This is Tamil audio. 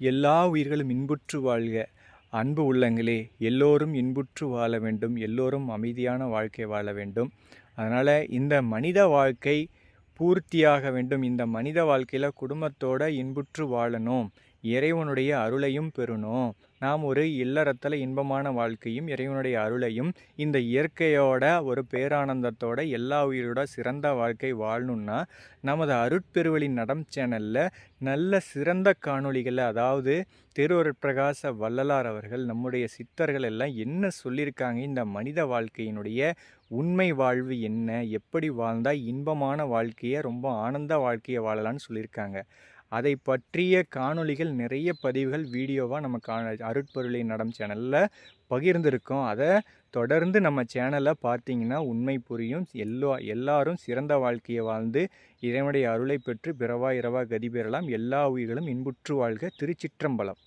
எல்லா உயிர்களும் இன்புற்று வாழ்க. அன்பு உள்ளங்களே எல்லோரும் இன்புற்று வாழ வேண்டும். எல்லோரும் அமைதியான வாழ்க்கை வாழ வேண்டும். அதனால் இந்த மனித வாழ்க்கை பூர்த்தியாக வேண்டும். இந்த மனித வாழ்க்கையில் குடும்பத்தோடு இன்புற்று வாழணும். இறைவனுடைய அருளையும் பெறணும் நாம் ஒரு இல்லறத்தில் இன்பமான வாழ்க்கையும் இறைவனுடைய அருளையும் இந்த இயற்கையோட ஒரு பேரானந்தத்தோட எல்லா உயிரோட சிறந்த வாழ்க்கை வாழணும்னா நமது அருட்பெருவழி நடம் சேனலில் நல்ல சிறந்த காணொளிகளை அதாவது திருவருட்பிரகாச வள்ளலார் அவர்கள் நம்முடைய சித்தர்கள் எல்லாம் என்ன சொல்லியிருக்காங்க இந்த மனித வாழ்க்கையினுடைய உண்மை வாழ்வு என்ன எப்படி வாழ்ந்தால் இன்பமான வாழ்க்கையை ரொம்ப ஆனந்த வாழ்க்கையை வாழலாம்னு சொல்லியிருக்காங்க அதை பற்றிய காணொளிகள் நிறைய பதிவுகள் வீடியோவாக நம்ம கா அருட்பொருளை நடம் சேனலில் பகிர்ந்திருக்கோம். அதை தொடர்ந்து நம்ம சேனலை பார்த்தீங்கன்னா உண்மை புரியும் எல்லோ எல்லாரும் சிறந்த வாழ்க்கையை வாழ்ந்து இறைவனுடைய அருளை பெற்று பிறவா இரவா கதி பெறலாம். எல்லா உயிர்களும் இன்புற்று வாழ்க. திருச்சிற்றம்பலம்.